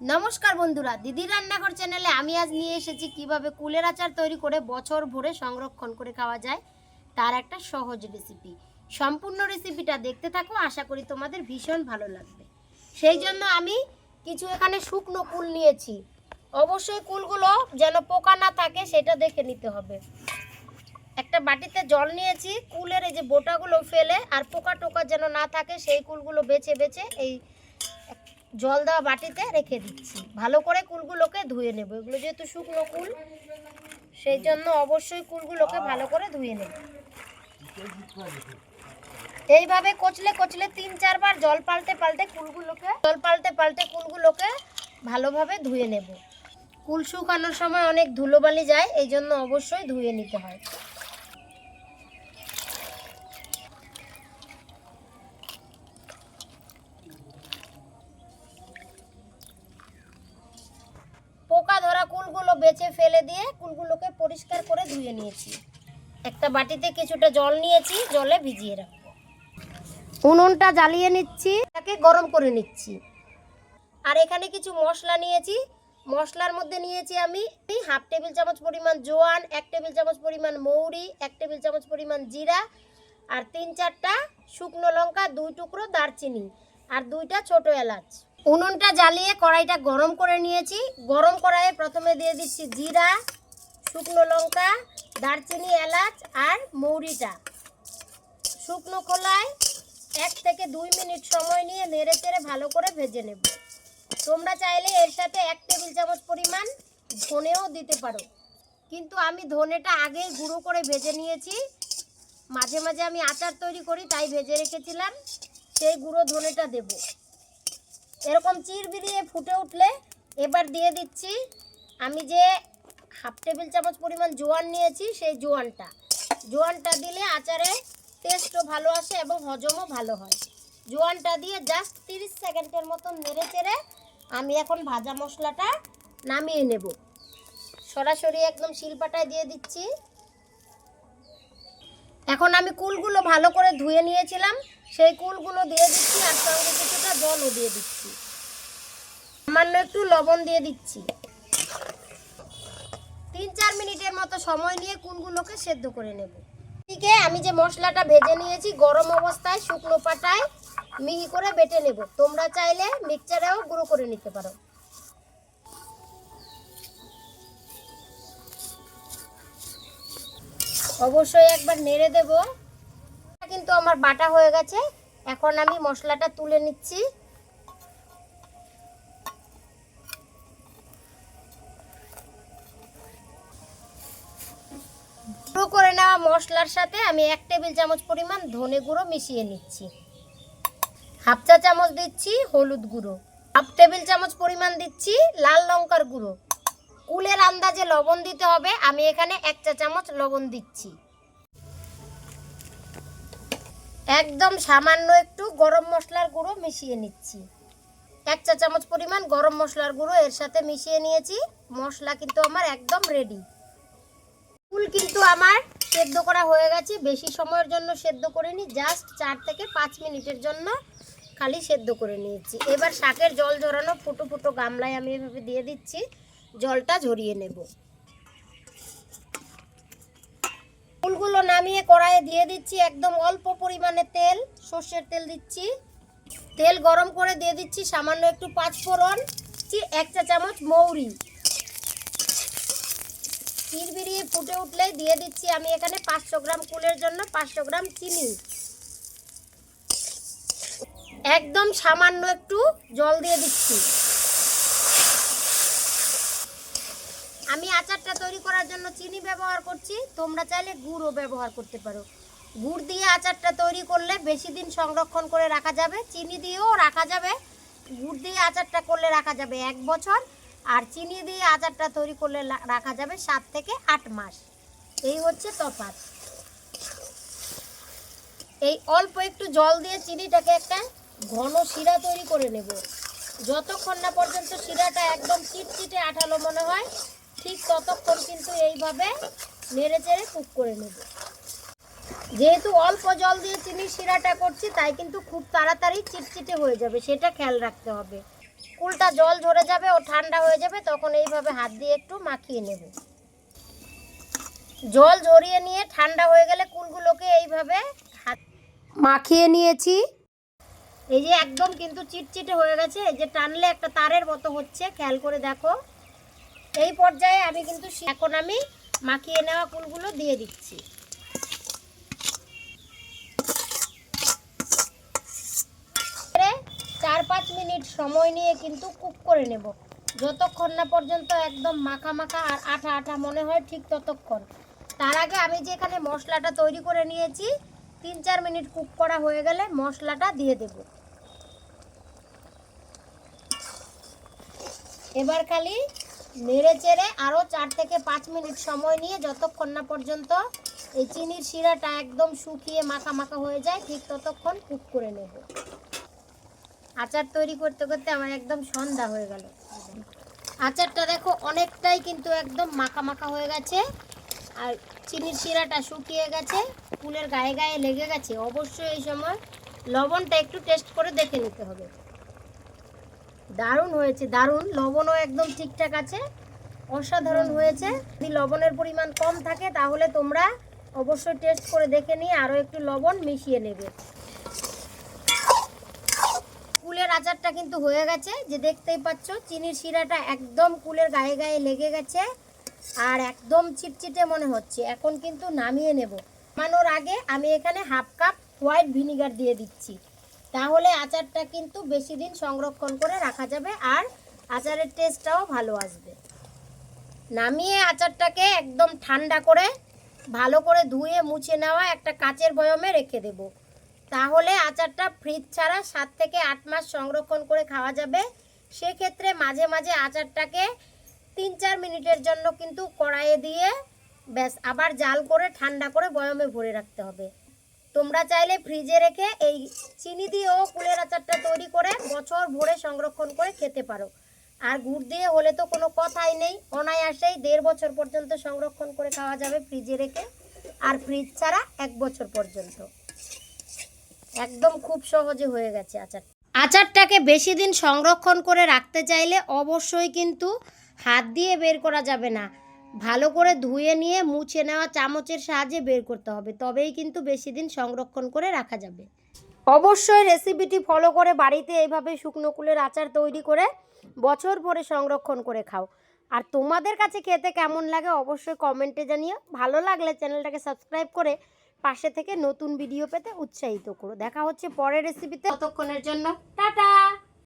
নমস্কার বন্ধুরা, দিদি রান্নাঘর চ্যানেলে আমি আজ নিয়ে এসেছি কীভাবে কুলের আচার তৈরি করে বছর ভরে সংরক্ষণ করে খাওয়া যায় তার একটা সহজ রেসিপি সম্পূর্ণ রেসিপিটা দেখতে থাকো, আশা করি তোমাদের ভীষণ ভালো লাগবে। সেই জন্য আমি কিছু এখানে শুকনো কুল নিয়েছি। অবশ্যই কুলগুলো যেন পোকা না থাকে, সেটা দেখে নিতে হবে। একটা বাটিতে জল নিয়েছি, কুলের এই যে বোটাগুলো ফেলে আর পোকা টোকা যেন না থাকে, সেই কুলগুলো বেছে বেছে এই জল দেওয়া বাটিতে রেখে দিচ্ছি। ভালো করে কুলগুলোকে ধুয়ে নেব। এগুলো যেহেতু শুকনো কুল, সেই জন্য অবশ্যই কুলগুলোকে ভালো করে ধুয়ে নেব। এইভাবে কচলে কচলে তিন চারবার জল পাল্টে পাল্টে কুলগুলোকে, জল পাল্টে পাল্টে কুলগুলোকে ভালোভাবে ধুয়ে নেব। কুল শুকানোর সময় অনেক ধুলোবালি যায়, এই জন্য অবশ্যই ধুয়ে নিতে হয়। কুলগুলো বেছে ফেলে দিয়ে কুলগুলোকে পরিষ্কার করে ধুয়ে নিয়েছি। একটা বাটিতে কিছুটা জল নিয়েছি, জলে ভিজিয়ে রাখব। উনুনটা জ্বালিয়ে নিচ্ছি তাকে গরম করে নিচ্ছি। আর এখানে কিছু মশলা নিয়েছি। মশলার মধ্যে নিয়েছি আমি হাফ টেবিল চামচ পরিমাণ জোয়ান, এক টেবিল চামচ পরিমাণ মৌরি, এক টেবিল চামচ পরিমাণ জিরা আর তিন চারটা শুকনো লঙ্কা, দুই টুকরো দারচিনি আর দুইটা ছোট এলাচ। উনুনটা জ্বালিয়ে কড়াইটা গরম করে নিয়েছি। গরম কড়াইয়ে প্রথমে দিয়ে দিচ্ছি জিরা, শুকনো লঙ্কা, দারচিনি, এলাচ আর মৌরিটা। শুকনো খোলায় এক থেকে দুই মিনিট সময় নিয়ে নেড়ে চেড়ে ভালো করে ভেজে নেব। তোমরা চাইলে এর সাথে এক টেবিল চামচ পরিমাণ ধনেও দিতে পারো। কিন্তু আমি ধনেটা আগেই গুঁড়ো করে ভেজে নিয়েছি। মাঝে মাঝে আমি আচার তৈরি করি, তাই ভেজে রেখেছিলাম। সেই গুঁড়ো ধনেটা দেবো। এরকম চির বিরিয়ে ফুটে উঠলে এবার দিয়ে দিচ্ছি আমি যে হাফ টেবিল চামচ পরিমাণ জোয়ান নিয়েছি, সেই জোয়ানটা। জোয়ানটা দিলে আচারে টেস্টও ভালো আসে এবং হজমও ভালো হয়। জোয়ানটা দিয়ে জাস্ট তিরিশ সেকেন্ডের মতন নেড়ে চেড়ে আমি এখন ভাজা মশলাটা নামিয়ে নেব। সরাসরি একদম শিলপাটায় দিয়ে দিচ্ছি। এখন আমি কুলগুলো ভালো করে ধুয়ে নিয়েছিলাম। সেই কুলগুলো দিয়ে দিচ্ছি আর সঙ্গে কিছুটা জলও দিয়ে দিচ্ছি। সামান্য একটু লবণ দিয়ে দিচ্ছি। তিন চার মিনিটের মতো সময় নিয়ে কুলগুলোকে সেদ্ধ করে নেব। এদিকে আমি যে মশলাটা ভেজে নিয়েছি গরম অবস্থায় শুকনো পাটায় মিহি করে বেটে নেব। তোমরা চাইলে মিক্সচারেও গুঁড়ো করে নিতে পারো। অবশ্যই একবার নেড়ে দেব। কিন্তু আমার বাটা হয়ে গেছে। এখন আমি মশলাটা তুলে নিচ্ছি। গুঁড়ো করে নেওয়া মশলার সাথে আমি এক টেবিল চামচ পরিমাণ ধনে গুঁড়ো মিশিয়ে নিচ্ছি। হাফ চা চামচ দিচ্ছি হলুদ গুঁড়ো। হাফ টেবিল চামচ পরিমাণ দিচ্ছি লাল লঙ্কার গুঁড়ো। কুলের আন্দাজে লবণ দিতে হবে। আমি এখানে এক চা চামচ লবণ দিচ্ছি। একদম সামান্য একটু গরম মশলার গুঁড়ো মিশিয়ে নিচ্ছি। এক চা চামচ পরিমাণ গরম মশলার গুঁড়ো এর সাথে মিশিয়ে নিয়েছি। মশলা কিন্তু আমার একদম রেডি ফুল কিন্তু আমার সেদ্ধ করা হয়ে গেছে। বেশি সময়ের জন্য সেদ্ধ করিনি জাস্ট চার থেকে পাঁচ মিনিটের জন্য খালি সেদ্ধ করে নিয়েছি। এবার শাকের জল ঝরানো ফুটো ফুটো গামলায় আমি এভাবে দিয়ে দিচ্ছি। জলটা ঝরিয়ে নেব। ফুলগুলো নামিয়ে কড়াইয়ে দিয়ে দিচ্ছি, একদম অল্প পরিমাণে তেল, সর্ষের তেল দিচ্ছি। তেল গরম করে দিয়ে দিচ্ছি সামান্য একটু পাঁচ ফোড়ন এক চা চামচ মৌরি। চিরবিরিয়ে ফুটে উঠলেই দিয়ে দিচ্ছি আমি এখানে পাঁচশো গ্রাম কুলের জন্য পাঁচশো গ্রাম চিনি। একদম সামান্য একটু জল দিয়ে দিচ্ছি আমি আচারটা তৈরি করার জন্য চিনি ব্যবহার করছি। তোমরা চাইলে গুড়ও ব্যবহার করতে পারো। গুড় দিয়ে আচারটা তৈরি করলে বেশি দিন সংরক্ষণ করে রাখা যাবে। চিনি দিয়েও রাখা যাবে। গুড় দিয়ে আচারটা করলে রাখা যাবে এক বছর। আর চিনি দিয়ে আচারটা তৈরি করলে রাখা যাবে সাত থেকে আট মাস। এই হচ্ছে তফাত এই অল্প একটু জল দিয়ে চিনিটাকে একটা ঘন শিরা তৈরি করে নেব। যতক্ষণ না পর্যন্ত শিরাটা একদম চিটচিটে আঠালো মনে হয় ঠিক ততক্ষণ কিন্তু এইভাবে নেড়ে চেড়ে কুক করে নেব। যেহেতু অল্প জল দিয়ে চিনির শিরাটা করছি, তাই কিন্তু খুব তাড়াতাড়ি চিটচিটে হয়ে যাবে, সেটা খেয়াল রাখতে হবে। কুলটা জল ঝরে যাবে ও ঠান্ডা হয়ে যাবে, তখন এইভাবে হাত দিয়ে একটু মাখিয়ে নেব। জল ঝরিয়ে নিয়ে ঠান্ডা হয়ে গেলে কুলগুলোকে এইভাবে হাত মাখিয়ে নিয়েছি। এই যে একদম কিন্তু চিটচিটে হয়ে গেছে, এই যে টানলে একটা তারের মতো হচ্ছে, খেয়াল করে দেখো। এই পর্যায়ে আমি কিন্তু এখন আমি মাখিয়ে নেওয়া কুলগুলো দিয়ে দিচ্ছি। চার পাঁচ মিনিট সময় নিয়ে কিন্তু কুক করে নেব। যতক্ষণ না পর্যন্ত একদম মাখা মাখা আর আঠা আঠা মনে হয় ঠিক ততক্ষণ। তার আগে আমি যে এখানে মশলাটা তৈরি করে নিয়েছি, তিন চার মিনিট কুক করা হয়ে গেলে মশলাটা দিয়ে দেব। এবার খালি নেড়ে চেড়ে আরও চার থেকে পাঁচ মিনিট সময় নিয়ে যতক্ষণ না পর্যন্ত এই চিনির শিরাটা একদম শুকিয়ে মাখা মাখা হয়ে যায়, ঠিক ততক্ষণ কুক করে নেব। আচার তৈরি করতে করতে আমার একদম সন্ধ্যা হয়ে গেল। আচারটা দেখো অনেকটাই কিন্তু একদম মাখা মাখা হয়ে গেছে, আর চিনির শিরাটা শুকিয়ে গেছে, ফুলের গায়ে গায়ে লেগে গেছে। অবশ্যই এই সময় লবণটা একটু টেস্ট করে দেখে নিতে হবে। দারুণ হয়েছে, দারুণ। লবণও একদম ঠিকঠাক আছে, অসাধারণ হয়েছে। যদি লবণের পরিমাণ কম থাকে, তাহলে তোমরা অবশ্যই টেস্ট করে দেখে নিয়ে আরও একটু লবণ মিশিয়ে নেবে। কুলের আচারটা কিন্তু হয়ে গেছে, যে দেখতেই পাচ্ছ, চিনির শিরাটা একদম কুলের গায়ে গায়ে লেগে গেছে, আর একদম চিটচিটে মনে হচ্ছে। এখন কিন্তু নামিয়ে নেব। নামানোর আগে আমি এখানে হাফ কাপ হোয়াইট ভিনিগার দিয়ে দিচ্ছি। তাহলে আচারটা কিন্তু বেশি দিন সংরক্ষণ করে রাখা যাবে আর আচারের টেস্টটাও ভালো আসবে। নামিয়ে আচারটাকে একদম ঠান্ডা করে ভালো করে ধুয়ে মুছে নেওয়া একটা কাচের বয়মে রেখে দেব। তাহলে আচারটা ফ্রিজ ছাড়া সাত থেকে আট মাস সংরক্ষণ করে খাওয়া যাবে। সেক্ষেত্রে মাঝে মাঝে আচারটাকে তিন চার মিনিটের জন্য কিন্তু কড়াইয়ে দিয়ে ব্যাস আবার জাল করে ঠান্ডা করে বয়মে ভরে রাখতে হবে। তোমরা চাইলে ফ্রিজে রেখে এই চিনি দিয়েও কুলের আচারটা তৈরি করে বছর ভরে সংরক্ষণ করে খেতে পারো। আর গুড় দিয়ে হলে তো কোনো কথাই নেই, অনায়াসেই দেড় বছর পর্যন্ত সংরক্ষণ করে খাওয়া যাবে ফ্রিজে রেখে, আর ফ্রিজ ছাড়া এক বছর পর্যন্ত। একদম খুব সহজে হয়ে গেছে আচার। আচারটাকে বেশি দিন সংরক্ষণ করে রাখতে চাইলে অবশ্যই কিন্তু হাত দিয়ে বের করা যাবে না। ভালো করে ধুয়ে নিয়ে, মুছে নেওয়া চামচের সাহায্যে বের করতে হবে। তবেই কিন্তু বেশি দিন সংরক্ষণ করে রাখা যাবে। অবশ্যই রেসিপিটি ফলো করে বাড়িতে এইভাবে শুকনো কুলের আচার তৈরি করে বছর ভরে সংরক্ষণ করে খাও। আর তোমাদের কাছে খেতে কেমন লাগে অবশ্যই কমেন্টে জানিও। ভালো লাগলে চ্যানেলটাকে সাবস্ক্রাইব করে পাশে থেকে নতুন ভিডিও পেতে উৎসাহিত করো। দেখা হচ্ছে পরের রেসিপিতে ততক্ষণের জন্য, টাটা!